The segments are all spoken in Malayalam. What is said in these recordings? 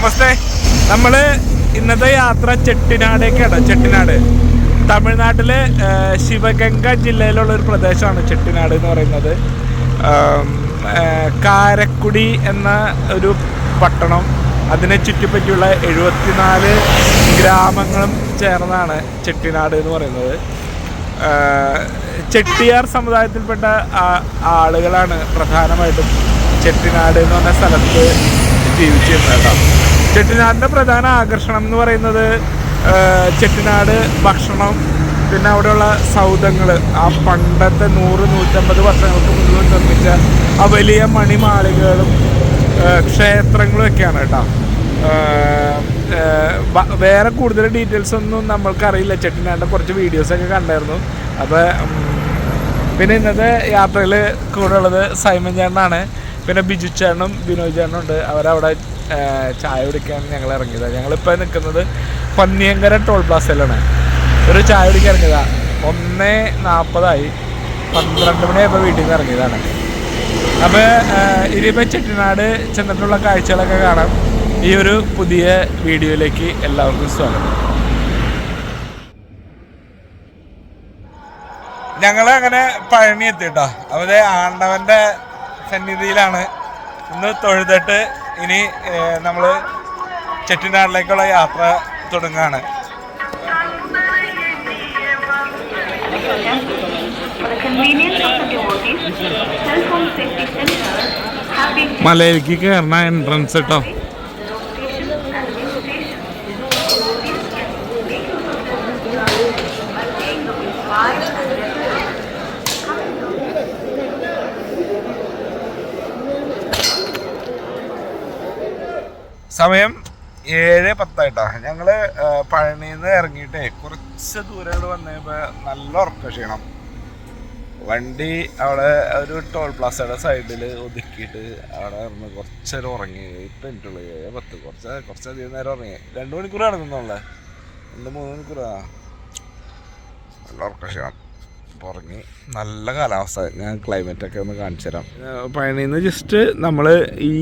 നമസ്തേ. നമ്മൾ ഇന്നത്തെ യാത്ര ചെട്ടിനാടേക്കാണ് ചെട്ടിനാട്. തമിഴ്നാട്ടിലെ ശിവഗംഗ ജില്ലയിലുള്ള ഒരു പ്രദേശമാണ് ചെട്ടിനാട് എന്ന് പറയുന്നത്. കാരക്കുടി എന്ന ഒരു പട്ടണം. അതിനെ ചുറ്റിപ്പറ്റിയുള്ള എഴുപത്തിനാല് ഗ്രാമങ്ങളും ചേർന്നാണ് ചെട്ടിനാട് എന്ന് പറയുന്നത്. ചെട്ടിയാർ സമുദായത്തിൽപ്പെട്ട ആളുകളാണ് പ്രധാനമായിട്ടും ചെട്ടിനാട് എന്ന് പറഞ്ഞ സ്ഥലത്ത് ജീവിച്ചിരുന്നത് കേട്ടോ. ചെട്ടിനാടിന്റെ പ്രധാന ആകർഷണം എന്ന് പറയുന്നത് ചെട്ടിനാട് ഭക്ഷണം പിന്നെ അവിടെയുള്ള സൗദങ്ങൾ ആ പണ്ടത്തെ നൂറ് നൂറ്റമ്പത് വർഷങ്ങൾക്ക് മുമ്പ് നിർമ്മിച്ച ആ വലിയ മണിമാളികകളും ക്ഷേത്രങ്ങളും ഒക്കെയാണ് കേട്ടോ. വേറെ കൂടുതൽ ഡീറ്റെയിൽസ് ഒന്നും നമ്മൾക്കറിയില്ല. ചെട്ടിനാടിന്റെ കുറച്ച് വീഡിയോസൊക്കെ കണ്ടായിരുന്നു. അപ്പോൾ പിന്നെ ഇന്നത്തെ യാത്രയിൽ കൂടെ ഉള്ളത് സൈമൻ ചേട്ടനാണ്. പിന്നെ ബിജു ചേട്ടനും ബിനോയ് ചേട്ടനും ഉണ്ട്. അവരവിടെ ചായ കുടിക്കാൻ ഞങ്ങൾ ഇറങ്ങിയത്. ഞങ്ങളിപ്പോൾ നിൽക്കുന്നത് പന്നിയങ്കര ടോൾ പ്ലാസയിലാണ് ഒരു ചായ കുടിക്കാൻ ഇറങ്ങിയതാ. ഒന്നേ നാൽപ്പതായി പന്ത്രണ്ട് മണിയായപ്പോൾ വീട്ടിൽ നിന്ന് ഇറങ്ങിയതാണ്. അപ്പോൾ ഇനിയിപ്പോൾ ചെട്ടിനാട് ചെന്നിട്ടുള്ള കാഴ്ചകളൊക്കെ കാണാം. ഈ ഒരു പുതിയ വീഡിയോയിലേക്ക് എല്ലാവർക്കും സ്വാഗതം. ഞങ്ങൾ അങ്ങനെ പഴനി എത്തിട്ടോ അവിടെ ആണ്ടവന്റെ സന്നിധിയിലാണ്. ഇന്ന് തൊഴുതിട്ട് ഇനി നമ്മൾ ചെട്ടിനാടിലേക്കുള്ള യാത്ര തുടങ്ങുകയാണ്. മലയിലേക്ക് കയറണ എൻട്രൻസ് of സമയം ഏഴ് പത്തായിട്ടാ. ഞങ്ങൾ പഴനിന്ന് ഇറങ്ങിയിട്ടേ കുറച്ച് ദൂരം വന്നപ്പോ നല്ല ഉറക്ക ക്ഷീണം. വണ്ടി അവിടെ ഒരു ടോൾ പ്ലാസയുടെ സൈഡിൽ ഒതുക്കിയിട്ട് അവിടെ ഇറന്ന് കുറച്ചേരം ഉറങ്ങി. ഇപ്പം എനിക്കുള്ളൂ ഏഴ് പത്ത്. കുറച്ച് കുറച്ചധികം നേരം ഉറങ്ങി. രണ്ട് മണിക്കൂറാണ് നിന്നുള്ളത് രണ്ട് മൂന്ന് മണിക്കൂറാ. നല്ല ഉറക്ക ക്ഷീണം. ഉറങ്ങി. നല്ല കാലാവസ്ഥ. ഞാൻ ക്ലൈമറ്റൊക്കെ ഒന്ന് കാണിച്ചു തരാം പഴനിന്ന് ജസ്റ്റ് നമ്മൾ ഈ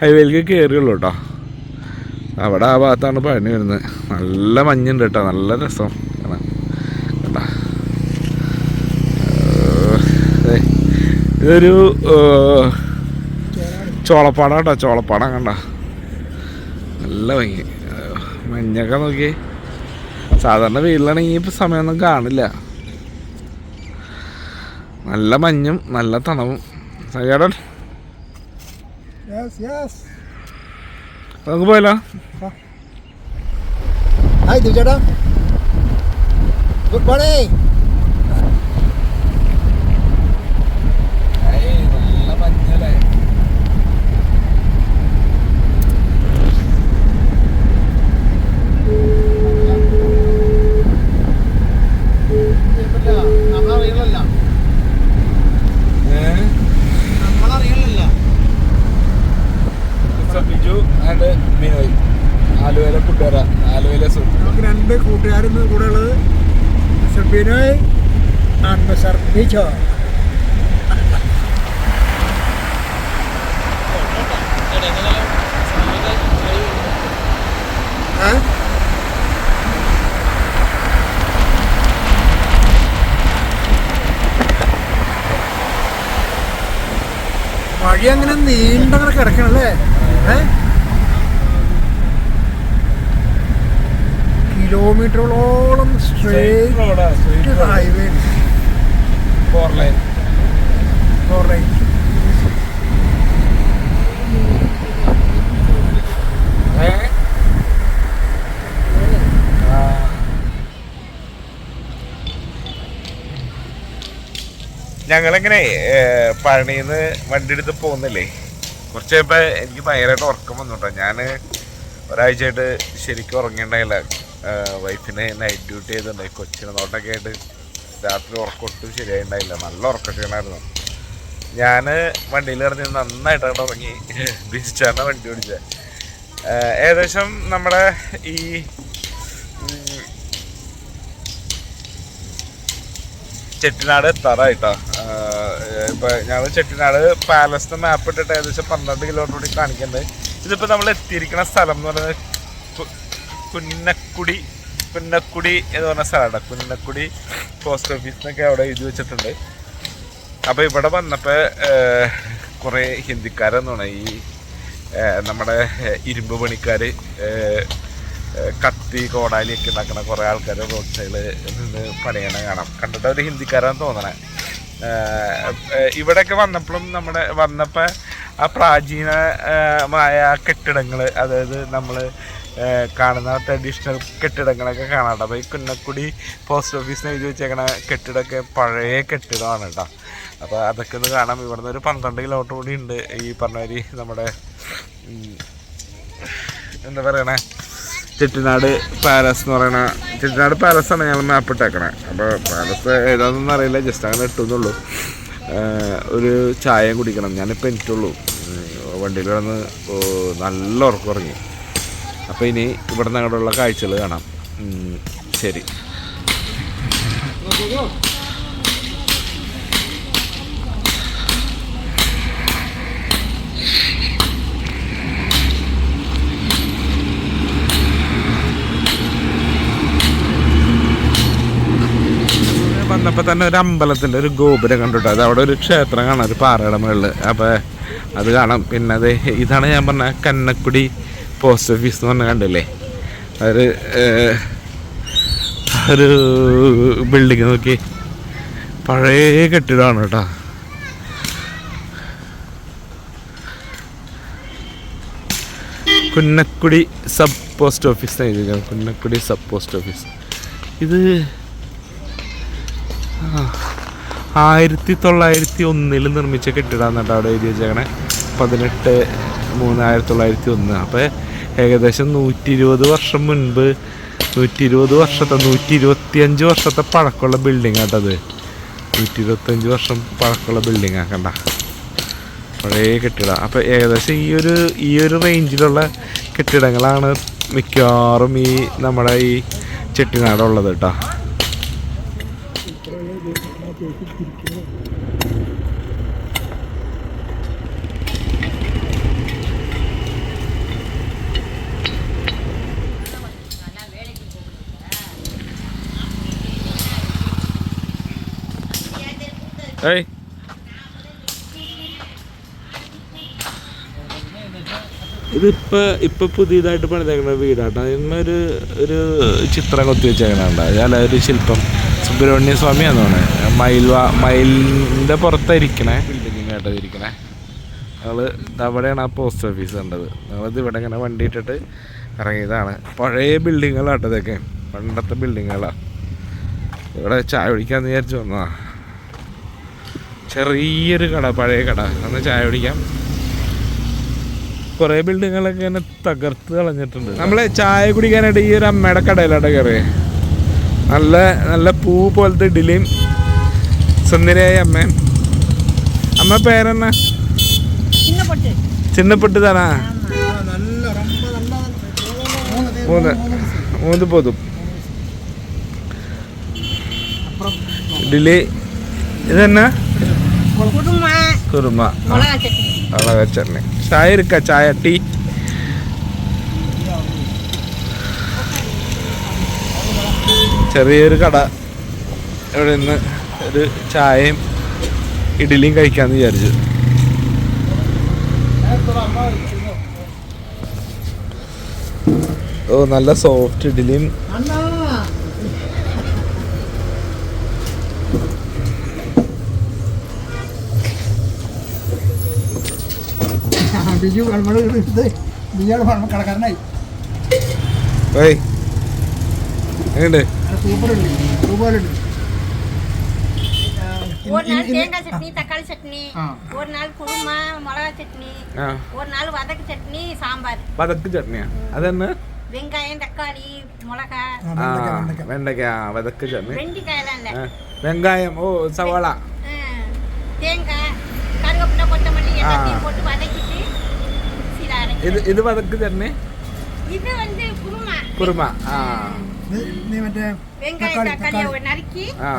ഹൈവേയിലേക്ക് കയറിയുള്ളൂ കേട്ടോ. അവിടെ ആ ഭാഗത്താണ് പഴനി വരുന്നത്. നല്ല മഞ്ഞുണ്ട് കേട്ടോ. നല്ല രസം. ഇതൊരു ചോളപ്പാടം കേട്ടോ. ചോളപ്പാടം കണ്ട? നല്ല ഭംഗി. മഞ്ഞൊക്കെ നോക്കി. സാധാരണ വീട്ടിലാണെങ്കിൽ ഇപ്പം സമയമൊന്നും കാണില്ല. നല്ല മഞ്ഞും നല്ല തണവും ചേട്ടൻ Yes, yes. നമുക്ക് പോയല്ലോ Hi, Dijada. Good morning. നല്ല മഞ്ഞല്ലേ നമ്മളറിയണല്ല ഏഹ് നമ്മളറിയണല്ല ബിജു ആൻഡ് ബിനോയ് ആലുവയിലെ കൂട്ടുകാര ആലുവയിലെ സുഹൃത്ത് നമുക്ക് രണ്ട് കൂട്ടുകാരിന്ന് കൂടെ ഉള്ളത് mister Binoy and mister Bijo ഏ? വഴി അങ്ങനെ നീണ്ടങ്ങനെ കിടക്കണല്ലേ ഏ കിലോമീറ്ററുകളോളം straight highway four lane four lane ഞങ്ങളിങ്ങനെ പഴനിന്ന് വണ്ടി എടുത്ത് പോകുന്നില്ലേ? കുറച്ച് കഴിയുമ്പോൾ എനിക്ക് ഭയങ്കരമായിട്ട് ഉറക്കം വന്നു കേട്ടോ. ഞാൻ ഒരാഴ്ചയായിട്ട് ശരിക്കും ഉറങ്ങിയിട്ടുണ്ടായില്ല. വൈഫിന് നൈറ്റ് ഡ്യൂട്ടി ചെയ്തിട്ടുണ്ടായി കൊച്ചിനെ നോട്ടൊക്കെ ആയിട്ട് രാത്രി ഉറക്കൊട്ടും ശരിയായിട്ടുണ്ടായില്ല നല്ല ഉറക്ക ക്ഷീണമായിരുന്നു ഞാൻ വണ്ടിയിൽ കിടന്ന് നന്നായിട്ട് അവിടെ ഉറങ്ങി. ബീച്ചാണ് വണ്ടി ഓടിച്ചത് ഏകദേശം നമ്മുടെ ഈ ചെട്ടിനാട് എത്താറായിട്ടോ. ഇപ്പൊ ഞങ്ങൾ ചെട്ടിനാട് പാലസിന്റെ മാപ്പ് ഇട്ടിട്ട് ഏകദേശം പന്ത്രണ്ട് കിലോമീറ്റർ കൂടി കാണിക്കുന്നുണ്ട് ഇതിപ്പോൾ നമ്മൾ എത്തിയിരിക്കുന്ന സ്ഥലം എന്ന് പറയുന്നത് കുന്നക്കുടി കുന്നക്കുടി എന്ന് പറഞ്ഞ സ്ഥലമാണ്. കുന്നക്കുടി പോസ്റ്റ് ഓഫീസ് എന്നൊക്കെ അവിടെ എഴുതി വെച്ചിട്ടുണ്ട്. അപ്പോൾ ഇവിടെ വന്നപ്പോൾ കുറേ ഹിന്ദിക്കാരെന്നാണ് ഈ നമ്മുടെ ഇരുമ്പ് പണിക്കാർ കത്തി കോടാലിയൊക്കെ ഉണ്ടാക്കുന്ന കുറേ ആൾക്കാർ റോഡ് സൈഡിൽ നിന്ന് പണിയണ കാണാം. കണ്ടിട്ട് ഒരു ഹിന്ദിക്കാരാന്ന് തോന്നണേ. ഇവിടെയൊക്കെ വന്നപ്പോഴും നമ്മുടെ വന്നപ്പോൾ ആ പ്രാചീനമായ കെട്ടിടങ്ങൾ അതായത് നമ്മൾ കാണുന്ന ട്രഡീഷണൽ കെട്ടിടങ്ങളൊക്കെ കാണാം കേട്ടോ. അപ്പോൾ ഈ കുന്നക്കുടി പോസ്റ്റ് ഓഫീസിന് എഴുതി വെച്ചേക്കണ കെട്ടിടമൊക്കെ പഴയ കെട്ടിടമാണ് കേട്ടോ. അപ്പോൾ അതൊക്കെ ഒന്ന് കാണാം. ഇവിടുന്ന് ഒരു പന്ത്രണ്ട് കിലോമീറ്റർ കൂടി ഉണ്ട്. ഈ പറഞ്ഞ നമ്മുടെ എന്താ പറയണേ? ചെട്ടിനാട് പാലസ് എന്ന് പറയണ ചെട്ടിനാട് പാലസ് ആണ് ഞങ്ങൾ മാപ്പ് ഇട്ടേക്കണേ. അപ്പോൾ പാലസ് ഏതാണെന്നൊന്നും അറിയില്ല. ജസ്റ്റ് അങ്ങനെ ഇട്ടുന്നുള്ളൂ ഒരു ചായയും കുടിക്കണം. ഞാനിപ്പോൾ എനിക്കുള്ളൂ വണ്ടിയിൽ കിടന്ന് നല്ല ഉറക്കം ഉറങ്ങി. അപ്പോൾ ഇനി ഇവിടെ നിന്ന് കാഴ്ചകൾ കാണാം. ശരി. വന്നപ്പോൾ തന്നെ ഒരു അമ്പലത്തിന്റെ ഒരു ഗോപുരം കണ്ടിട്ട്? അത് അവിടെ ഒരു ക്ഷേത്രം കാണാം ഒരു പാറയുടെ മുകളിൽ അപ്പോൾ അത് കാണാം. പിന്നെ അത് ഇതാണ് ഞാൻ പറഞ്ഞ കന്നക്കുടി പോസ്റ്റ് ഓഫീസ് എന്ന് പറഞ്ഞാൽ കണ്ടില്ലേ? ഒരു ഒരു ബിൽഡിങ് നോക്കി. പഴയ കെട്ടിടമാണ് കേട്ടോ. കുന്നക്കുടി സബ് പോസ്റ്റ് ഓഫീസ് എഴുതിയിരിക്കുന്നത് കുന്നക്കുടി സബ് പോസ്റ്റ് ഓഫീസ് ഇത് ആയിരത്തി തൊള്ളായിരത്തി ഒന്നിൽ നിർമ്മിച്ച കെട്ടിടമാണ് കേട്ടോ അവിടെ എഴുതി വെച്ചേക്കണേ. പതിനെട്ട് മൂന്ന് ആയിരത്തി തൊള്ളായിരത്തി ഒന്ന്. അപ്പോൾ ഏകദേശം നൂറ്റി ഇരുപത് വർഷം മുൻപ് നൂറ്റി ഇരുപത് വർഷത്തെ നൂറ്റി ഇരുപത്തിയഞ്ച് വർഷത്തെ പഴക്കമുള്ള ബിൽഡിംഗ് ആട്ടത് നൂറ്റി ഇരുപത്തഞ്ച് വർഷം പഴക്കമുള്ള ബിൽഡിംഗ് ആക്കണ്ട പഴയ കെട്ടിടം. അപ്പോൾ ഏകദേശം ഈ ഒരു ഈ ഒരു റേഞ്ചിലുള്ള കെട്ടിടങ്ങളാണ് മിക്കവാറും ഈ നമ്മുടെ ഈ ചെട്ടിനാടുള്ളത് കേട്ടോ. ഏയ്. ഇതിപ്പോ ഇപ്പൊ പുതിയതായിട്ട് പണിതേക്കുന്ന വീടാട്ടോ. അതിന്മേ ഒരു ഒരു ചിത്രം കൊത്തി വെച്ചേക്കണുണ്ട്? അല്ല ഒരു ശില്പം. സുബ്രഹ്മണ്യ സ്വാമിയാന്ന് തോന്നുന്നത് മയിൽ മയിലിന്റെ മയിലിന്റെ പുറത്തായിരിക്കണേ ബിൽഡിങ് കേട്ടതിരിക്കണേ ഞങ്ങൾ അവിടെയാണ് ആ പോസ്റ്റ് ഓഫീസ് കണ്ടത്. ഞങ്ങളിത് ഇവിടെ ഇങ്ങനെ വണ്ടി ഇട്ടിട്ട് ഇറങ്ങിയതാണ്. പഴയ ബിൽഡിങ്ങുകളാട്ടോ ഇതൊക്കെ. പണ്ടത്തെ ബിൽഡിങ്ങുകളാണ് ഇവിടെ ചായ കുടിക്കാന്ന് വിചാരിച്ചു വന്നതാ. ചെറിയൊരു കട പഴയ കട. അന്ന് ചായ കുടിക്കാം. കുറേ ബിൽഡിങ്ങുകളൊക്കെ ഇങ്ങനെ തകർത്ത് കളഞ്ഞിട്ടുണ്ട്. നമ്മൾ ചായ കുടിക്കാനായിട്ട് ഈ ഒരു അമ്മയുടെ കടയിലാണ് കയറിയത് നല്ല നല്ല പൂ പോലത്തെ ഇഡ്ഡലിയും സുന്ദരിയായ അമ്മ അമ്മ പേരെന്നാ? ചിന്നപ്പെട്ട്. താനാ? മൂന്ന് മൂന്ന് പോതും. ഇഡ്ഡലി ഇതെന്നാ? குருமா കുറുമ மிளகா சட்னி അളക ചട്നി ചായ ഇരിക്ക ചായ ടീ ചെറിയൊരു കട ഇവിടെ നിന്ന് ഒരു ചായയും ഇഡ്ഡലിയും കഴിക്കാന്ന് വിചാരിച്ചു ഓ നല്ല സോഫ്റ്റ് ഇഡ്ഡലിയും ബിജു നമ്മൾ ഇത് ബിജുടെ ഫാർമ കടക്കാരനായി ഏയ് എങ്ങനെയുണ്ട് സൂപ്പർ ഉണ്ട് സൂപ്പർ ഉണ്ട് ஒரு நாள் தேங்காய் சட்னி தக்காளி சட்னி ஆ. ஒரு நாள் குருமா மிளகா சட்னி ആ ஒரு நாள் வதக்கு சட்னி சாம்பார் വതക്ക് ചട്നിയാ അതെന്നാ வெங்காயம் தக்காளி மிளகா ആ വെണ്ടയ്ക്ക ആ, വതക്ക് ചട്നി வெண்டிக்காயெல்லாம் இல்லை ആ, வெங்காயம் ஓ சவாலா தேங்காய் கருவேப்பிலை கொத்தமல்லி எல்லாத்தையும் போட்டு வதக்கிட்டு ഇത് വടക്ക് തന്നെ? കുറുമ. ആ.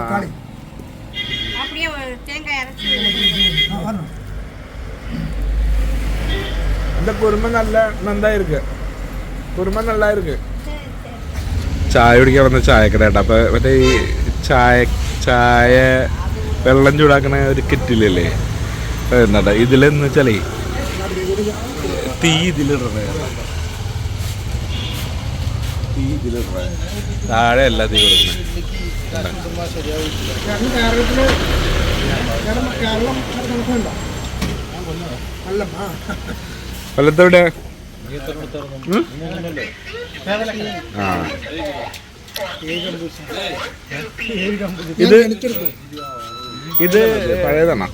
அப்படியே കുറുമ നല്ല നന്നായിരിക്ക് കുറുമ നല്ലായിരിക്ക് ചായ കുടിക്കാൻ വന്ന ചായക്കട അപ്പൊ മറ്റേ ഈ ചായ ചായ വെള്ളം ചൂടാക്കണ ഒരു കിറ്റിലല്ലേ? അപ്പൊ എന്താ ഇതിലെന്ന് വെച്ചാലേ തീ ഇതിലിടണേ. തീ ഇതിലിടണേ. താഴെ അല്ല തീ കൊല്ലത്തെവിടെ? ആ. ഇത് ഇത് പഴയതാണോ?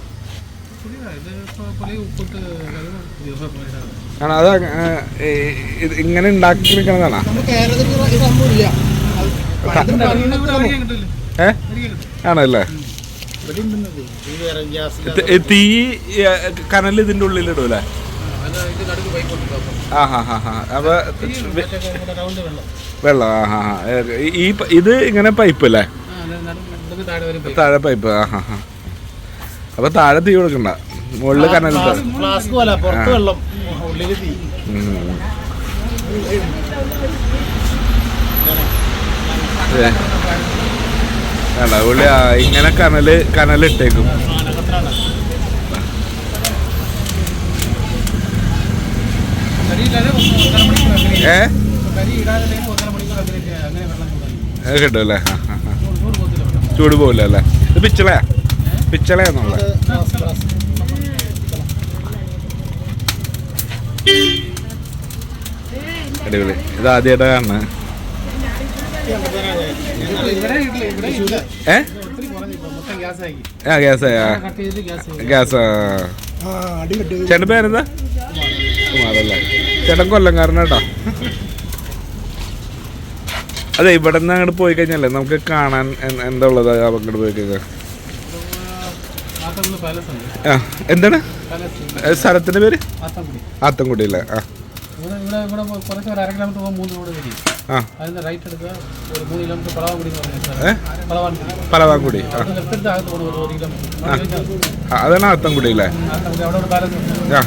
ആണോ? അത് ഇങ്ങനെ ഉണ്ടാക്കി നിൽക്കണതാണോ ഏ? ആണല്ലേ? ഇവിടെ ഉണ്ടെന്നത് ഈ വേറെ ഗ്യാസ് ഇത് ഈ തീ കനൽ ഇതിന്റെ ഉള്ളിൽ ഇടൂലേ? ആ ഹാ ഹാ ഹാ. അപ്പൊ വെള്ളം. ആ ഹാ ഹാ. ഈ ഇത് ഇങ്ങനെ പൈപ്പ് അല്ലേ? താഴെ പൈപ്പ് ആ ഹാ ഹാ. അപ്പൊ താഴെ തീ കൊടുക്കണ്ട. മുകളിൽ പുള്ളി ആ, ഇങ്ങനെ കനൽ കനലിട്ടേക്കും ഏ? അത് കിട്ടും അല്ലേ. ചൂട് പോകില്ല അല്ലേ? ഇത് പിച്ചളയാ? പിച്ചളയാന്നുള്ള അടിപൊളി. ഇത് ആദ്യമായിട്ട് കാണുന്നത് ആ ഗ്യാസ്. ചേട്ടൻ പേരെന്താ? കുമാറല്ലേ ചേട്ടൻ കൊല്ലംകാരനാട്ടോ. അതെ ഇവിടെ നിന്ന് അങ്ങോട്ട് പോയി കഴിഞ്ഞാലേ നമുക്ക് കാണാൻ എന്താ ഉള്ളത്? അങ്ങോട്ട് പോയി കഴിഞ്ഞാൽ. ആ എന്താണ്? സ്ഥലത്തിന്റെ പേര്? ആത്തൻകുടി അല്ലേ? ആ. പലവാൻകുടി അതാണ് ആത്തൻകുടി അല്ലേ? ആ.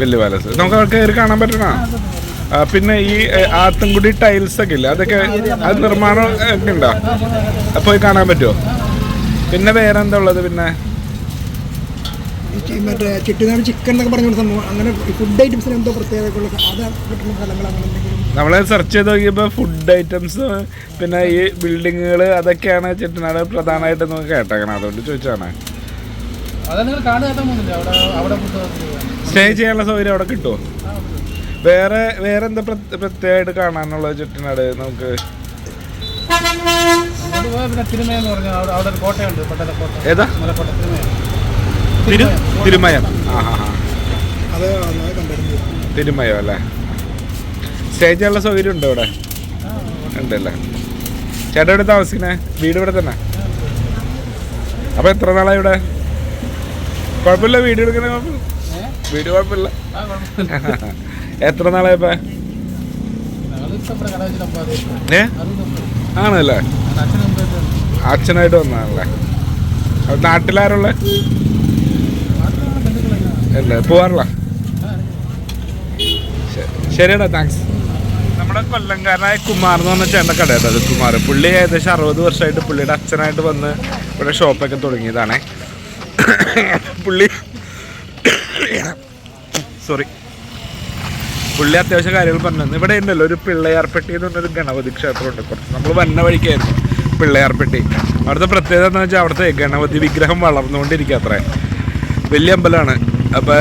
വലിയ പാലസ് നമുക്ക് അവിടെ കയറി കാണാൻ പറ്റണ? പിന്നെ ഈ ആത്തൻകുടി ടൈൽസ് ഒക്കെ ഇല്ലേ? അതൊക്കെ അത് നിർമ്മാണം ഒക്കെ ഉണ്ടോ? പോയി കാണാൻ പറ്റുമോ പിന്നെ വേറെ എന്താ ഉള്ളത് പിന്നെ? മറ്റേ ചിട്ടിനാട് ചിക്കൻ എന്നൊക്കെ പറഞ്ഞ സംഭവം. അങ്ങനെ ഫുഡ് ഐറ്റംസിന് എന്തോ പ്രത്യേകതയുള്ള അത് കിട്ടുന്ന സ്ഥലങ്ങൾ അങ്ങനെ എന്തെങ്കിലും? നമ്മൾ സെർച്ച് ചെയ്ത് നോക്കിയപ്പോൾ ഫുഡ് ഐറ്റംസ് പിന്നെ ഈ ബിൽഡിങ്ങുകൾ അതൊക്കെയാണ് ചെട്ടിനാട് പ്രധാനമായിട്ട് നമുക്ക് കേട്ടേക്കണം. അതുകൊണ്ട് ചോദിച്ചാണ് സ്റ്റേ ചെയ്യാനുള്ള സൗകര്യം അവിടെ കിട്ടുമോ വേറെ വേറെ എന്താ പ്രത്യേക- പ്രത്യേകമായിട്ട് കാണാനുള്ളത് ചെട്ടിനാട് നമുക്ക്? അങ്ങോട്ട് പോയാൽ പിന്നെ തിരുമയെന്ന് അവിടെ അവിടെ ഒരു കോട്ടയുണ്ട്. പട്ടല കോട്ട. ഏതാ? മലക്കോട്ട തിരു തിരുമയം. ആ ഹാ ഹാ അത് അത് കണ്ടിരുന്നു തിരുമയോ അല്ലേ? സ്റ്റേ ചെയ്യാനുള്ള സൗകര്യം ഉണ്ടോ ഇവിടെ ഉണ്ടല്ലേ. ചേട്ടാ ഇവിടെ താമസിക്കണേ? വീട് ഇവിടെ തന്നെ? അപ്പൊ എത്ര നാളായി ഇവിടെ? കുഴപ്പമില്ല വീട് എടുക്കണ വീട് കുഴപ്പമില്ല. എത്ര നാളായപ്പോ? ഏ? ആണല്ലേ? അച്ഛനായിട്ട് വന്നതാണല്ലേ? അപ്പൊ നാട്ടിലാരുള്ള? അല്ലേ? പോവാറില്ല ശരിയടാ താങ്ക്സ് നമ്മുടെ കൊല്ലംകാരനായ കുമാർ എന്ന് പറഞ്ഞ ചേട്ടന്റെ കടയാണ് അത് കുമാർ. പുള്ളി ഏകദേശം അറുപത് വർഷമായിട്ട് പുള്ളിയുടെ അച്ഛനായിട്ട് വന്ന് ഇവിടെ ഷോപ്പൊക്കെ തുടങ്ങിയതാണേ. പുള്ളി സോറി പുള്ളി അത്യാവശ്യം കാര്യങ്ങൾ പറഞ്ഞു ഇവിടെ ഉണ്ടല്ലോ ഒരു പിള്ളയാർപ്പെട്ടി എന്ന് പറഞ്ഞൊരു ഗണപതി ക്ഷേത്രമുണ്ട്. കുറച്ച് നമ്മൾ വന്ന വഴിക്കായിരുന്നു പിള്ളയാർപ്പെട്ടി അവിടുത്തെ പ്രത്യേകത എന്ന് വെച്ചാൽ അവിടുത്തെ ഗണപതി വിഗ്രഹം വളർന്നുകൊണ്ടിരിക്കുക അത്രേ വലിയ അമ്പലമാണ്. അപ്പോൾ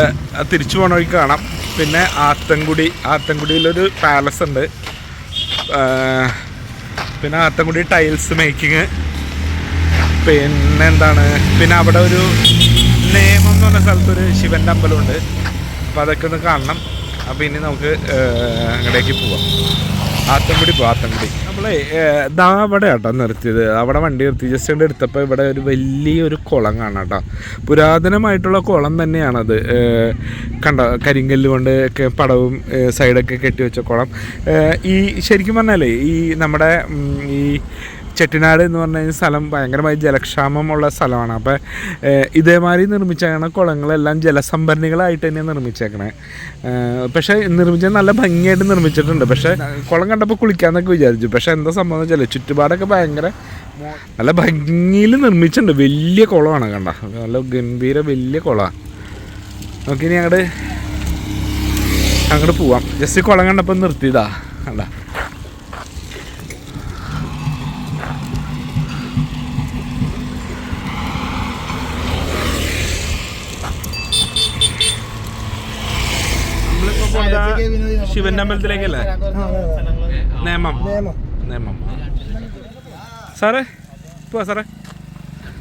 തിരിച്ചു പോകണ വഴി കാണാം. പിന്നെ ആത്തൻകുടി ആത്തൻകുടിയിലൊരു പാലസ് ഉണ്ട്. പിന്നെ ആത്തൻകുടി ടൈൽസ് മേക്കിങ് പിന്നെ എന്താണ്? പിന്നെ അവിടെ ഒരു നേമം എന്ന് പറഞ്ഞ സ്ഥലത്തൊരു ശിവന്റെ അമ്പലമുണ്ട്. അപ്പോൾ അതൊക്കെ ഒന്ന് കാണണം. അപ്പോൾ ഇനി നമുക്ക് അങ്ങടേക്ക് പോവാം. ആത്തൻകുടി പോവാം ആത്തൻകുടി നമ്മളെ ദാ അവിടെ കേട്ടോ നിർത്തിയത്. അവിടെ വണ്ടി നിർത്തി. ജസ്റ്റ് ഇവിടെ എടുത്തപ്പോൾ ഇവിടെ ഒരു വലിയൊരു കുളം കാണാം കേട്ടോ പുരാതനമായിട്ടുള്ള കുളം തന്നെയാണത്. കണ്ട? കരിങ്കല്ല് കൊണ്ട് പടവും സൈഡൊക്കെ കെട്ടി വെച്ച കുളം. ഈ ശരിക്കും പറഞ്ഞാലേ ഈ നമ്മുടെ ഈ ചെട്ടിനാട് എന്ന് പറഞ്ഞു കഴിഞ്ഞാൽ സ്ഥലം ഭയങ്കരമായി ജലക്ഷാമമുള്ള സ്ഥലമാണ്. അപ്പോൾ ഇതേമാതിരി നിർമ്മിച്ചേക്കണ കുളങ്ങളെല്ലാം ജലസംഭരണികളായിട്ട് തന്നെയാണ് നിർമ്മിച്ചേക്കണേ. പക്ഷേ നിർമ്മിച്ചത് നല്ല ഭംഗിയായിട്ട് നിർമ്മിച്ചിട്ടുണ്ട്. പക്ഷേ കുളം കണ്ടപ്പോൾ കുളിക്കാന്നൊക്കെ വിചാരിച്ചു. പക്ഷേ എന്താ സംഭവം വെച്ചാൽ ചുറ്റുപാടൊക്കെ ഭയങ്കര നല്ല ഭംഗിയിൽ നിർമ്മിച്ചിട്ടുണ്ട്. വലിയ കുളമാണ് കണ്ട? നല്ല ഗംഭീര വലിയ കുളമാണ് നമുക്കിനി അങ്ങോട്ട് അങ്ങോട്ട് പോവാം. ജസ്റ്റ് കുളം കണ്ടപ്പോൾ നിർത്തിയതാ കണ്ട ശിവന്റെ അമ്പലത്തിലേക്കല്ലേ? നേമം. നേമം. സാറേ പോവാ സാറേ.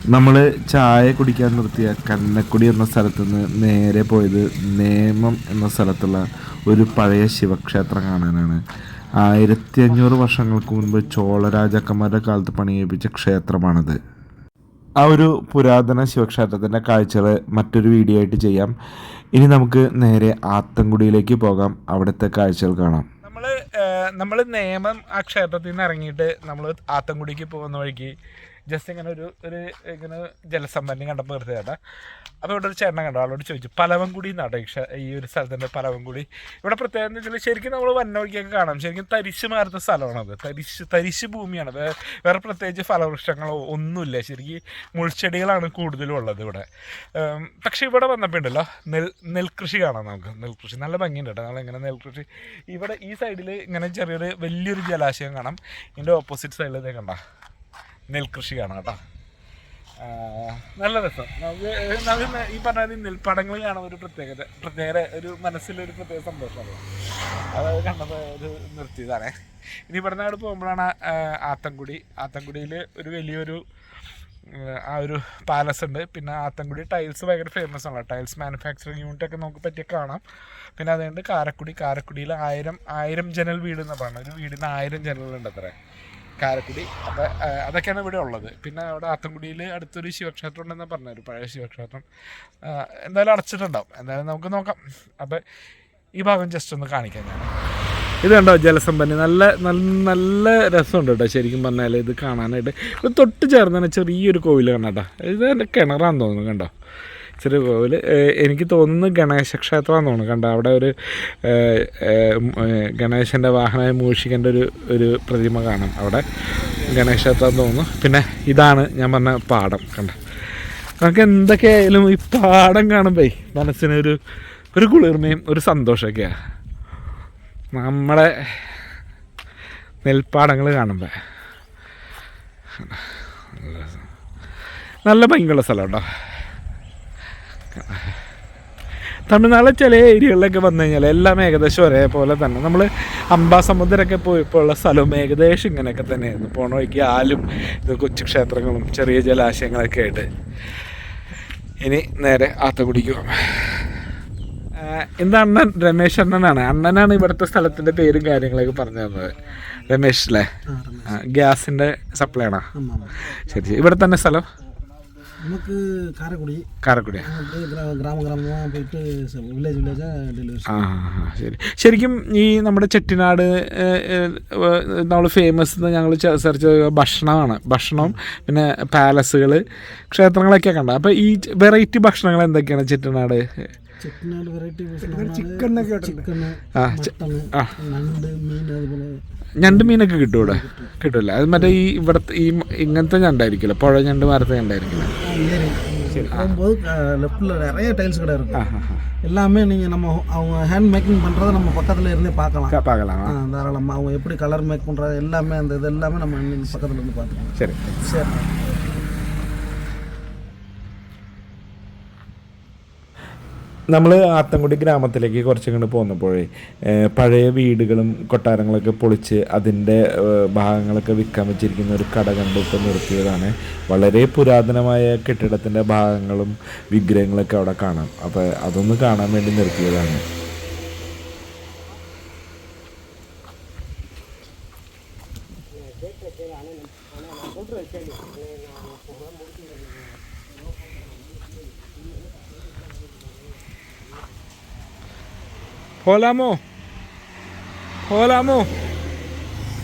നമ്മൾ ചായ കുടിക്കാൻ നിർത്തിയ കന്നക്കുടി എന്ന സ്ഥലത്ത് നിന്ന് നേരെ പോയത് നേമം എന്ന സ്ഥലത്തുള്ള ഒരു പഴയ ശിവക്ഷേത്രം കാണാനാണ്. ആയിരത്തി അഞ്ഞൂറ് വർഷങ്ങൾക്ക് മുൻപ് ചോള രാജാക്കന്മാരുടെ കാലത്ത് പണിയേപ്പിച്ച ക്ഷേത്രമാണത്. ആ ഒരു പുരാതന ശിവക്ഷേത്രത്തിന്റെ കാഴ്ചകൾ മറ്റൊരു വീഡിയോ ആയിട്ട് ചെയ്യാം. ഇനി നമുക്ക് നേരെ ആത്തൻകുടിയിലേക്ക് പോകാം. അവിടുത്തെ കാഴ്ചകൾ കാണാം. നമ്മൾ നമ്മൾ നേമം ആ ക്ഷേത്രത്തിൽ നിന്ന് ഇറങ്ങിയിട്ട് നമ്മൾ ആത്തൻകുടിക്ക് പോകുന്ന വഴിക്ക് ജസ്റ്റ് ഇങ്ങനെ ഒരു ഒരു ഇങ്ങനെ ജലസംഭരണി കണ്ടപ്പോൾ നിർത്തി ചേട്ടാ അപ്പോൾ ഇവിടെ ഒരു ചേട്ടനെ കണ്ടു. ആളോട് ചോദിച്ചു പലവൻകുടി എന്നാട്ടോ ഈ ക്ഷേ- ഈ ഒരു സ്ഥലത്തിന്റെ പലവൻകുടി? ഇവിടെ പ്രത്യേകത എന്ന് വെച്ചാൽ ശരിക്കും നമ്മൾ വന്നവഴിക്കൊക്കെ കാണാം. ശരിക്കും തരിശ് മാറുന്ന സ്ഥലമാണത് തരിശ് തരിശ് ഭൂമിയാണ്. വേറെ പ്രത്യേകിച്ച് ഫലവൃക്ഷങ്ങളോ ഒന്നുമില്ല. ശരിക്കും മുൾച്ചെടികളാണ് കൂടുതലും ഉള്ളത് ഇവിടെ. പക്ഷേ ഇവിടെ വന്നപ്പോൾ ഉണ്ടല്ലോ നെൽ നെൽകൃഷി കാണാം നമുക്ക്. നെൽകൃഷി നല്ല ഭംഗിയുണ്ട് കേട്ടോ. നമ്മളിങ്ങനെ നെൽകൃഷി. ഇവിടെ ഈ സൈഡിൽ ഇങ്ങനെ ചെറിയൊരു വലിയൊരു ജലാശയം കാണാം. ഇതിന്റെ ഓപ്പോസിറ്റ് സൈഡിൽ ഇതേ കണ്ട. നെൽകൃഷി കാണാം കേട്ടോ നല്ല രസം. ഈ പറഞ്ഞ നെൽപ്പാടങ്ങൾ കാണാൻ ഒരു പ്രത്യേകത പ്രത്യേക ഒരു മനസ്സിലൊരു പ്രത്യേക സന്തോഷമാണ് അത് കണ്ടത് ഒരു നിർത്തിയതാണേ. ഇനി പറഞ്ഞ അവിടെ പോകുമ്പോഴാണ് ആത്തങ്കുടി ആത്തൻകുടി. ആത്തൻകുടിയിൽ ഒരു വലിയൊരു ആ ഒരു പാലസ് ഉണ്ട്. പിന്നെ ആത്തൻകുടി ടൈൽസ് ഭയങ്കര ഫേമസ് ആണ് ടൈൽസ് മാനുഫാക്ചറിങ് യൂണിറ്റ് ഒക്കെ നമുക്ക് പറ്റിയ കാണാം. പിന്നെ അതുകൊണ്ട് കാരക്കുടി. കാരക്കുടിയിൽ ആയിരം ആയിരം ജനൽ വീട് എന്ന് പറയുന്നത് ഒരു വീടിന് ആയിരം ജനലുണ്ട് അത്ര. കാരക്കുടി. അപ്പം അതൊക്കെയാണ് ഇവിടെ ഉള്ളത്. പിന്നെ അവിടെ ആത്തൻകുടിയിൽ അടുത്തൊരു ശിവക്ഷേത്രം ഉണ്ടെന്ന് പറഞ്ഞു ഒരു പഴയ ശിവക്ഷേത്രം. എന്തായാലും അടച്ചിട്ടുണ്ടാവും. എന്തായാലും നമുക്ക് നോക്കാം. അപ്പം ഈ ഭാഗം ജസ്റ്റ് ഒന്ന് കാണിക്കാം ഞാൻ. ഇത് കണ്ടോ ജലസമ്പന്നി? നല്ല നല്ല നല്ല രസമുണ്ട് കേട്ടോ ശരിക്കും പറഞ്ഞാൽ ഇത് കാണാനായിട്ട്. ഇത് തൊട്ട് ചേർന്ന് ചെറിയൊരു കോവിൽ കണ്ടോ ഇത് കിണറാന്ന് തോന്നുന്നു കണ്ടോ? ചെറിയ കോവിൽ എനിക്ക് തോന്നുന്നു ഗണേശ ക്ഷേത്രമാണെന്ന് തോന്നുന്നു. കണ്ട അവിടെ ഒരു ഗണേശന്റെ വാഹനമായ മൂഷികന്റെ ഒരു ഒരു പ്രതിമ കാണാം അവിടെ. ഗണേശ ക്ഷേത്രം തോന്നുന്നു. പിന്നെ ഇതാണ് ഞാൻ പറഞ്ഞ പാടം കണ്ട. നമുക്ക് എന്തൊക്കെയായാലും ഈ പാടം കാണുമ്പോൾ മനസ്സിനൊരു ഒരു കുളിർമയും ഒരു സന്തോഷമൊക്കെയാണ് നമ്മളെ നെൽപ്പാടങ്ങൾ കാണുമ്പോൾ നല്ല ഭംഗിയുള്ള സ്ഥലം കേട്ടോ. തമിഴ്നാട്ടിലെ ചില ഏരിയകളിലൊക്കെ വന്നു കഴിഞ്ഞാൽ എല്ലാം ഏകദേശം ഒരേപോലെ തന്നെ. നമ്മൾ അംബാസമുദ്രമൊക്കെ പോയപ്പോൾ ഉള്ള സ്ഥലവും ഏകദേശം ഇങ്ങനെയൊക്കെ തന്നെയായിരുന്നു. പോണ വഴിക്ക് ആലും ഇത് കൊച്ചു ക്ഷേത്രങ്ങളും ചെറിയ ജലാശയങ്ങളൊക്കെ ആയിട്ട്. ഇനി നേരെ ആത്തക്കുടിക്ക് പോകാം. എന്താ അണ്ണൻ രമേശ് അണ്ണനാണ്. അണ്ണനാണ് ഇവിടുത്തെ സ്ഥലത്തിന്റെ പേരും കാര്യങ്ങളൊക്കെ പറഞ്ഞു തന്നത്. രമേശ് അല്ലേ ഗ്യാസിന്റെ ഗ്യാസിന്റെ സപ്ലൈ ആണോ? ശരി ശരി. ഇവിടെ തന്നെ സ്ഥലം? നമുക്ക് കാരക്കുടി കാരക്കുടിയാ அப்படியே கிரா- கிராம கிராமமாக போயிட்டு வில்லேஜ் வில்லேஜாக டெலிவரி ആ ആ, ശരി ശരിക്കും ഈ നമ്മുടെ ചെട്ടിനാട് നമ്മൾ ഫേമസ് ഞങ്ങൾ സെർച്ച് ചെയ്ത ഭക്ഷണമാണ് ഭക്ഷണം പിന്നെ പാലസുകൾ ക്ഷേത്രങ്ങളൊക്കെ കണ്ട അപ്പോൾ ഈ വെറൈറ്റി ഭക്ഷണങ്ങൾ എന്തൊക്കെയാണ് ചെട്ടിനാട് ചെട്ടിനാട് വെറൈറ്റി ചിക്കൻ എന്നൊക്കെ കേട്ടിട്ടുണ്ട്. ചിക്കന് ആ ചെ- മട്ടണ് ആ നണ്ട് മീൻ അതുപോലെ ഞണ്ട് മീനൊക്കെ കിട്ടും ഇവിടെ കിട്ടില്ല അത് മറ്റേ ഈ ഇവിടുത്തെ ഈ ഇങ്ങനത്തെ ഞണ്ടായിരിക്കില്ല പുഴ ഞണ്ട് മരത്തെ ഞണ്ടായിരിക്കില്ല ஆ, ஏரி போகும்போது லெஃப்டில் நிறைய டைல்ஸ் கடை இருக்கு ആ ആ எல்லாமே நீங்கள் நம்ம அவங்க ஹேண்ட் மேக்கிங் பண்ணுறதை நம்ம பக்கத்தில் இருந்தே பார்க்கலாம் ആ പാകലാം ஆ, தாராளமாக அவங்க எப்படி கலர் மேக் பண்ணுறது எல்லாமே அந்த இது எல்லாமே நம்ம பக்கத்தில் இருந்து பார்த்துக்கலாம் ശരി சரி നമ്മൾ ആത്തൻകുടി ഗ്രാമത്തിലേക്ക് കുറച്ചങ്ങോട്ട് പോന്നപ്പോഴേ ഏഹ്, പഴയ വീടുകളും കൊട്ടാരങ്ങളൊക്കെ പൊളിച്ച് അതിന്റെ ഭാഗങ്ങളൊക്കെ വിൽക്കാൻ വെച്ചിരിക്കുന്ന ഒരു കട കണ്ടിട്ട് നിർത്തിയതാണ്. വളരെ പുരാതനമായ കെട്ടിടത്തിന്റെ ഭാഗങ്ങളും വിഗ്രഹങ്ങളൊക്കെ അവിടെ കാണാം. അപ്പോൾ അതൊന്ന് കാണാൻ വേണ്ടി നിർത്തിയതാണ്. പോലാമോ ഹോലാമോ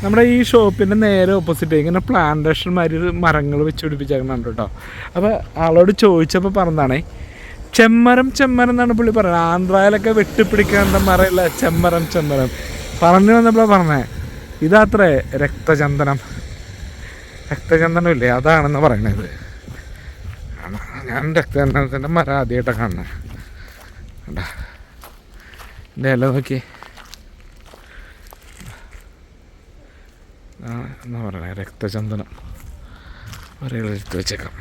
നമ്മുടെ ഈ ഷോപ്പിന്റെ നേരെ ഓപ്പോസിറ്റ് ഇങ്ങനെ പ്ലാന്റേഷന്മാർ മരങ്ങൾ വെച്ച് പിടിപ്പിച്ചേക്കുന്നുണ്ട് കേട്ടോ അപ്പോൾ ആളോട് ചോദിച്ചപ്പോൾ പറഞ്ഞതാണേ ചെമ്മരം ചെമ്മരം എന്നാണ് പുള്ളി പറയുന്നത് ആന്ധ്രയിലൊക്കെ വെട്ടിപ്പിടിക്കേണ്ട മരമില്ല ചെമ്മരം ചെമ്മരം. പറഞ്ഞു വന്നപ്പോൾ പറഞ്ഞേ ഇതാത്രേ രക്തചന്ദനം. രക്തചന്ദനം ഇല്ലേ അതാണെന്ന് പറയണത്. ഞാൻ രക്തചന്ദനത്തിന്റെ മരം ആദ്യമായിട്ടാണ് കാണുന്നത് എന്റെ ഇല നോക്കി? എന്നാ പറയണേ? രക്തചന്ദനം. ഒരേ എടുത്ത് വെച്ചേക്കാം.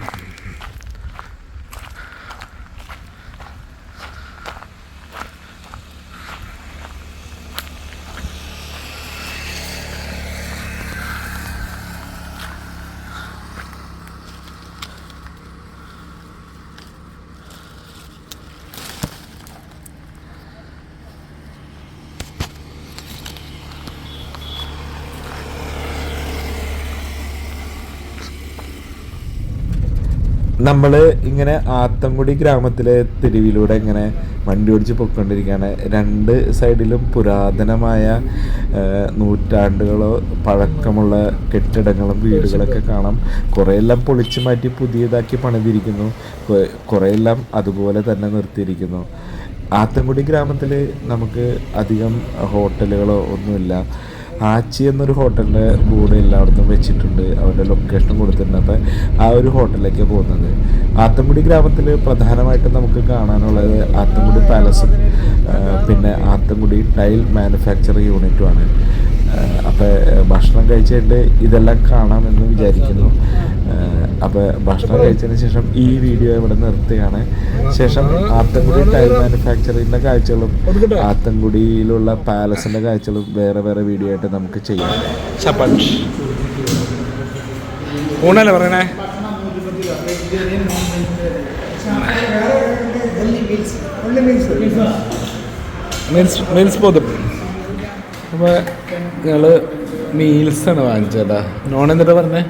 നമ്മൾ ഇങ്ങനെ ആത്തൻകുടി ഗ്രാമത്തിലെ തെരുവിലൂടെ ഇങ്ങനെ വണ്ടി ഓടിച്ച് പൊയ്ക്കൊണ്ടിരിക്കുകയാണ്. രണ്ട് സൈഡിലും പുരാതനമായ നൂറ്റാണ്ടുകളോ പഴക്കമുള്ള കെട്ടിടങ്ങളും വീടുകളൊക്കെ കാണാം. കുറേയെല്ലാം പൊളിച്ചു മാറ്റി പുതിയതാക്കി പണിതിരിക്കുന്നു. കുറേയെല്ലാം അതുപോലെ തന്നെ നിർത്തിയിരിക്കുന്നു. ആത്തൻകുടി ഗ്രാമത്തിൽ നമുക്ക് അധികം ഹോട്ടലുകളോ ഒന്നുമില്ല. ആച്ചി എന്നൊരു ഹോട്ടലിന്റെ ബോർഡ് എല്ലായിടത്തും വെച്ചിട്ടുണ്ട്. അവരുടെ ലൊക്കേഷൻ കൊടുത്തിട്ടുണ്ട്. അപ്പോൾ ആ ഒരു ഹോട്ടലിലേക്ക് പോകുന്നത്. ആത്തൻകുടി ഗ്രാമത്തിൽ പ്രധാനമായിട്ടും നമുക്ക് കാണാനുള്ളത് ആത്തൻകുടി പാലസും പിന്നെ ആത്തൻകുടി ടൈൽ മാനുഫാക്ചറിങ് യൂണിറ്റുമാണ് അപ്പോൾ ഭക്ഷണം കഴിച്ചിട്ട് ഇതെല്ലാം കാണാമെന്ന് വിചാരിക്കുന്നു. അപ്പോൾ ഭക്ഷണം കഴിച്ചതിന് ശേഷം ഈ വീഡിയോ ഇവിടെ നിർത്തുകയാണ്. ശേഷം ആത്തൻകുടി ടൈൽ മാനുഫാക്ചറിങ്ങിന്റെ കാഴ്ചകളും ആത്തൻകുടിയിലുള്ള പാലസിന്റെ കാഴ്ചകളും വേറെ വേറെ വീഡിയോ ആയിട്ട് നമുക്ക് ചെയ്യാം. ഊണല്ലേ പറയണേ? മീൽസ് മീൽസ് പോതും അപ്പോൾ മീൽസ് ആണ് വാങ്ങിച്ചതാ. നോൺ എന്നിട്ട് പറഞ്ഞേ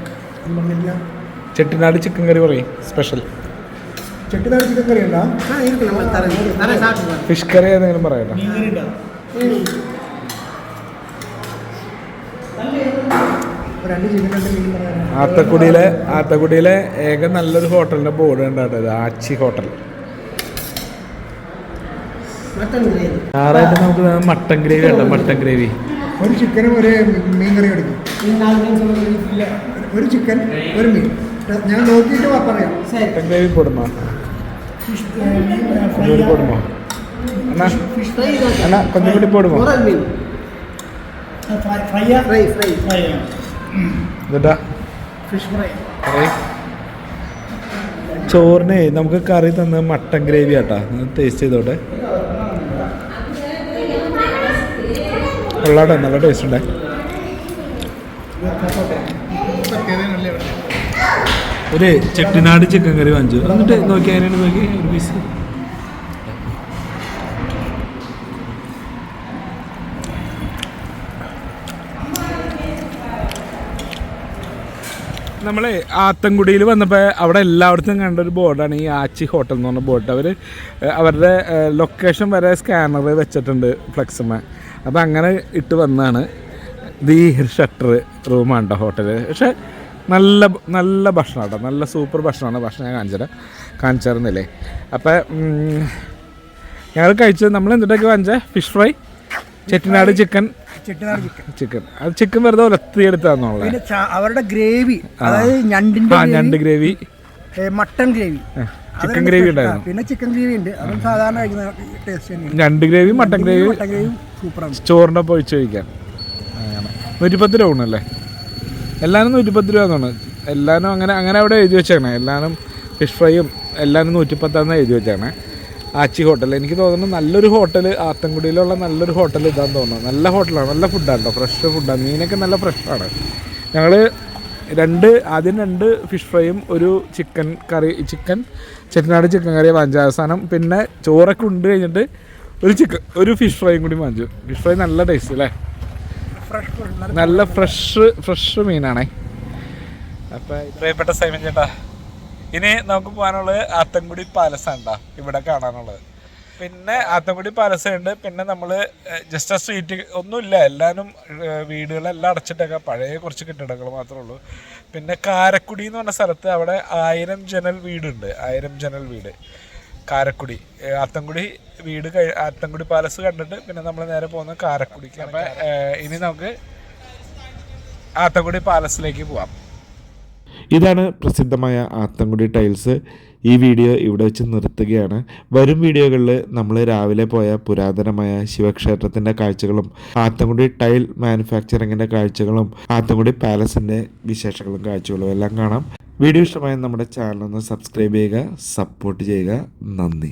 ചെട്ടിനാട് ചിക്കൻ കറി പറയും സ്പെഷ്യൽ ചെട്ടിനാട് ചിക്കൻ കറി ഉണ്ടോ? ഫിഷ് കറി ഏതെങ്കിലും പറയട്ടെ ആത്തക്കുടിയിലെ ആത്തക്കുടിയിലെ ഏക നല്ലൊരു ഹോട്ടലിന്റെ ബോർഡ് ഉണ്ടാട്ടത് ആച്ചി ഹോട്ടൽ. ഞായറായിട്ട് നമുക്ക് മട്ടൻ ഗ്രേവി ഉണ്ടോ മട്ടൻ ഗ്രേവി. ഒരു ചിക്കനും ഒരു മീൻ കറി എടുക്കും. ഒരു ചിക്കൻ ഒരു മീൻ. ഞാൻ നോക്കിയിട്ട് പറയാം. മട്ടൻ ഗ്രേവി അണ്ണാ. കൊഞ്ചുകൂടി പോടുമോ? എന്നിട്ടാ? കറി? ചോറിന് നമുക്ക് കറി തന്ന മട്ടൻ ഗ്രേവി ആട്ടാ ടേസ്റ്റ് ചെയ്തോട്ടെ. കൊള്ളാട്ടെ നല്ല ടേസ്റ്റ് ഉണ്ടേ ഒരു ചെട്ടിനാട് ചിക്കൻ കറി വാങ്ങിച്ചു. എന്നിട്ട് നോക്കി അതിനാണ് നോക്കി? ഒരു പീസ് നമ്മളെ ആത്തൻകുടിയിൽ വന്നപ്പോൾ അവിടെ എല്ലായിടത്തും കണ്ട ഒരു ബോർഡാണ് ഈ ആച്ചി ഹോട്ടൽ എന്ന് പറഞ്ഞ ബോർഡ് അവർ അവരുടെ ലൊക്കേഷൻ വരെ സ്കാനർ വെച്ചിട്ടുണ്ട് ഫ്ലെക്സുമേ അപ്പോൾ അങ്ങനെ ഇട്ട് വന്നാണ് ഇത് ഈ ഷട്ടർ റൂമാണ് ഹോട്ടൽ പക്ഷേ നല്ല നല്ല ഭക്ഷണം കേട്ടോ നല്ല സൂപ്പർ ഭക്ഷണമാണ്. ഭക്ഷണം ഞാൻ കാണിച്ചു തരാം കാണിച്ചു തരുന്നില്ലേ അപ്പോൾ ഞങ്ങൾ കഴിച്ചത് നമ്മൾ എന്തിട്ടൊക്കെ വാങ്ങിച്ചത് fish fry Chettinad chicken chicken chicken അത് ചിക്കൻ വെറുതെ പിന്നെ അവരുടെ ഗ്രേവി അതായത് ഞണ്ടിന്റെ ഞണ്ട് gravy mutton mutton gravy chicken gravy ഉണ്ടായിരുന്നു. പിന്നെ ചിക്കൻ ഗ്രേവി ഉണ്ട്. അതും സാധാരണ കഴിക്കുന്ന ടേസ്റ്റ് തന്നെയാണ്. രണ്ട് gravy mutton gravy mutton gravy സൂപ്പറാണ്. ചോറിന്റെ ഒപ്പം ഒഴിച്ച് കഴിക്കാൻ അങ്ങനെ നൂറ്റിപ്പത്ത് രൂപ ഊണല്ലേ എല്ലാവരും നൂറ്റിപ്പത്ത് രൂപ എന്നാണ്. എല്ലാവരും അങ്ങനെ അങ്ങനെ അവിടെ എഴുതി വെച്ചാണ് എല്ലാവരും ഫിഷ് ഫ്രൈയും എല്ലാവരും നൂറ്റിപ്പത്താന്ന് എഴുതി വെച്ചാണ് ആച്ചി ഹോട്ടൽ എനിക്ക് തോന്നുന്നു നല്ലൊരു ഹോട്ടൽ ആത്തൻകുടിയിലുള്ള നല്ലൊരു ഹോട്ടൽ ഇതാന്ന് തോന്നുന്നു. നല്ല ഹോട്ടലാണ് നല്ല ഫുഡാണ് കേട്ടോ ഫ്രഷ് ഫുഡാണ് മീനൊക്കെ നല്ല ഫ്രഷാണ് ഞങ്ങൾ രണ്ട് ആദ്യം രണ്ട് ഫിഷ് ഫ്രൈയും ഒരു chicken curry chicken Chettinad chicken curry വാങ്ങിച്ച. അവസാനം പിന്നെ ചോറൊക്കെ ഉണ്ട് കഴിഞ്ഞിട്ട് ഒരു ചിക്കൻ ഒരു ഫിഷ് ഫ്രൈയും കൂടി വാങ്ങിച്ചു. ഫിഷ് ഫ്രൈ നല്ല ടേസ്റ്റ് അല്ലേ? നല്ല ഫ്രഷ് ഫ്രഷ് മീനാണേ. അപ്പം പ്രിയപ്പെട്ട സൈമൻ ചേട്ടാ ഇനി നമുക്ക് പോകാനുള്ളത് ആത്തൻകുടി പാലസ് ആണ് ഇവിടെ കാണാനുള്ളത്. പിന്നെ അത്തംകുടി പാലസ് ഉണ്ട് പിന്നെ നമ്മൾ ജസ്റ്റ് ആ സ്ട്രീറ്റ് ഒന്നുമില്ല. എല്ലാവരും വീടുകളെല്ലാം അടച്ചിട്ടൊക്കെ പഴയ കുറച്ച് കെട്ടിടങ്ങൾ മാത്രമേ ഉള്ളൂ. പിന്നെ കാരക്കുടി എന്ന് പറഞ്ഞ സ്ഥലത്ത് അവിടെ ആയിരം ജനൽ വീടുണ്ട്. ആയിരം ജനൽ വീട്. കാരക്കുടി. അത്തംകുടി വീട് കഴി ആത്തൻകുടി പാലസ് കണ്ടിട്ട് പിന്നെ നമ്മൾ നേരെ പോകുന്നത് കാരക്കുടിക്ക് അപ്പം ഇനി നമുക്ക് ആത്തൻകുടി പാലസിലേക്ക് പോവാം. ഇതാണ് പ്രസിദ്ധമായ ആത്തംകുടി ടൈൽസ്. ഈ വീഡിയോ ഇവിടെ വെച്ച് നിർത്തുകയാണ്. വരും വീഡിയോകളിൽ നമ്മൾ രാവിലെ പോയ പുരാതനമായ ശിവക്ഷേത്രത്തിന്റെ കാഴ്ചകളും ആത്തങ്കുടി ടൈൽ മാനുഫാക്ചറിങ്ങിന്റെ കാഴ്ചകളും ആത്തങ്കുടി പാലസിന്റെ വിശേഷങ്ങളും കാഴ്ചകളും എല്ലാം കാണാം. വീഡിയോ ഇഷ്ടമായ നമ്മുടെ ചാനൽ ഒന്ന് സബ്സ്ക്രൈബ് ചെയ്യുക സപ്പോർട്ട് ചെയ്യുക. നന്ദി.